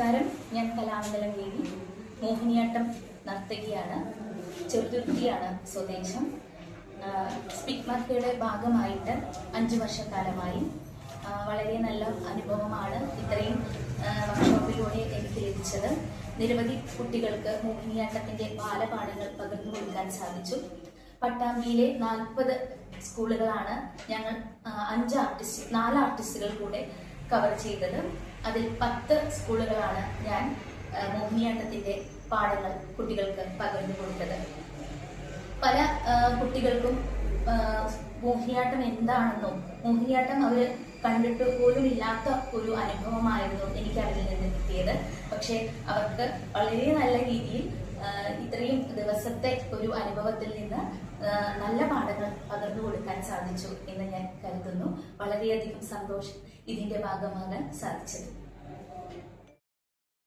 നമസ്കാരം. ഞാൻ കലാമണ്ഡലം ദേവി മോഹിനിയാട്ടം നർത്തകിയാണ് ചെറുതുർത്തിയാണ് സ്വദേശം. സ്പിക് മാർക്കയുടെ ഭാഗമായിട്ട് അഞ്ചു വർഷക്കാലമായി. വളരെ നല്ല അനുഭവമാണ് ഇത്രയും വർക്ക്ഷോപ്പിലൂടെ എനിക്ക് ലഭിച്ചത്. നിരവധി കുട്ടികൾക്ക് മോഹിനിയാട്ടത്തിന്റെ ബാലപാഠങ്ങൾ പകർന്നു കൊടുക്കാൻ സാധിച്ചു. പട്ടാമ്പിയിലെ നാൽപ്പത് സ്കൂളുകളാണ് ഞങ്ങൾ അഞ്ച് ആർട്ടിസ്റ്റ് നാല് ആർട്ടിസ്റ്റുകൾ കൂടെ കവർ ചെയ്തത്. അതിൽ പത്ത് സ്കൂളുകളാണ് ഞാൻ മോഹിനിയാട്ടത്തിന്റെ പാഠങ്ങൾ കുട്ടികൾക്ക് പകർന്നു കൊടുത്തത്. പല കുട്ടികൾക്കും മോഹിനിയാട്ടം എന്താണെന്നും മോഹിനിയാട്ടം അവർ കണ്ടിട്ട് പോലും ഇല്ലാത്ത ഒരു അനുഭവമായിരുന്നു എനിക്ക് അതിൽ നിന്ന് കിട്ടിയത്. പക്ഷെ അവർക്ക് വളരെ നല്ല രീതിയിൽ ഇത്രയും ദിവസത്തെ ഒരു അനുഭവത്തിൽ നിന്ന് നല്ല പാഠങ്ങൾ പകർന്നു കൊടുക്കാൻ സാധിച്ചു എന്ന് ഞാൻ കരുതുന്നു. വളരെയധികം സന്തോഷം ഇതിന്റെ ഭാഗമാകാൻ സാധിച്ചത്.